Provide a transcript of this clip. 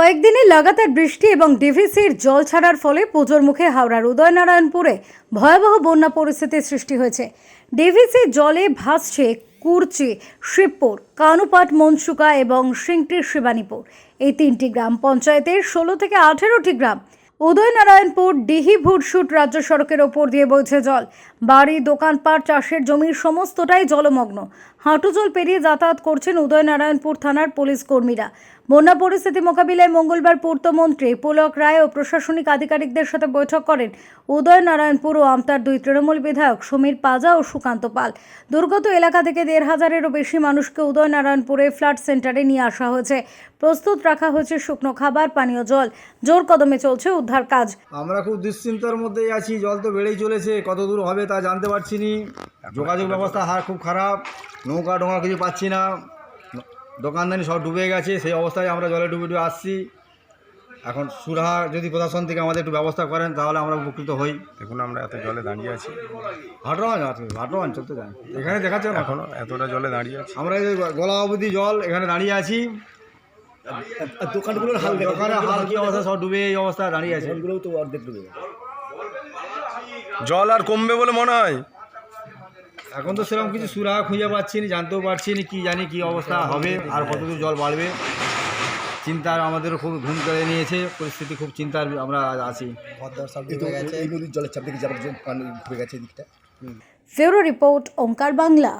কয়েকদিনে লাগাতার বৃষ্টি এবং ডিভিসির জল ছাড়ার ফলে পুজোর মুখে হাওড়ার উদয়নারায়ণপুরে ভয়াবহ বন্যা পরিস্থিতির সৃষ্টি হয়েছে। ডিভিসির জলে ভাসছে কুরচি, শিবপুর, কানুপাট, মনসুকা এবং সিংটির শিবানীপুর। এই তিনটি গ্রাম পঞ্চায়েতের ষোলো থেকে আঠেরোটি গ্রাম উদয়নারায়ণপুর, ডিহি ভুটসুট রাজ্য সড়কের ওপর দিয়ে বইছে জল। বাড়ি, দোকানপাট, চাষের জমির সমস্তটাই জলমগ্ন। হাঁটু জল পেরিয়ে যাতায়াত করছেন উদয়নারায়ণপুর থানার পুলিশ কর্মীরা। বন্যা পরিস্থিতি মোকাবিলায় মঙ্গলবার পূর্তমন্ত্রী পুলক রায় ও প্রশাসনিক আধিকারিকদের সাথে বৈঠক করেন। উদয়নারায়ণপুর ও আমতার দুই তৃণমূল বিধায়ক সমীর পাজা ও সুকান্ত পাল। দুর্গত এলাকা থেকে দেড় হাজারেরও বেশি মানুষকে উদয়নারায়ণপুরে ফ্লাড সেন্টারে নিয়ে আসা হয়েছে। প্রস্তুত রাখা হয়েছে শুকনো খাবার, পানীয় জল। জোর কদমে চলছে উদ্ধার কাজ। আমরা খুব দুশ্চিন্তার মধ্যেই আছি, জল তো বেড়েই চলেছে কত দূর হবে তা জানতে পারছি নি। যোগাযোগ ব্যবস্থা হার খুব খারাপ নৌকা ডোঙা কিছু পাচ্ছি না। দোকানদানি সব ডুবে গেছে সেই অবস্থায় আমরা জলে ডুবে ডুবে আসছি। এখন সুরাহা যদি প্রশাসন থেকে আমাদের একটু ব্যবস্থা করেন তাহলে আমরা উপকৃত হই। দেখুন আমরা এত জলে দাঁড়িয়ে আছি। হাটরান হাটরান চলতে যান এখানে দেখাচ্ছে না? এখনও এতটা জলে দাঁড়িয়ে আছি। আমরা এই গলা অবধি জল এখানে দাঁড়িয়ে আছি। দোকানগুলোর হাল দোকানের হাল কি অবস্থা? সব ডুবে এই অবস্থায় দাঁড়িয়ে আছে। তো অর্ধেক ডুবে জল আর কমবে বলে মনে হয়? এখন তো সেরকম কিছু সুরাহা খুঁজে পাচ্ছি না জানতেও পারছি না কী জানি কী অবস্থা হবে আর কতদূর জল বাড়বে। চিন্তার আমাদের খুব ঘুম করে নিয়েছে পরিস্থিতি খুব চিন্তার আমরা আছি। জলের চাপ যাবার জন্য গেছে দিকটা? ফেরো রিপোর্ট ওঙ্কার বাংলা।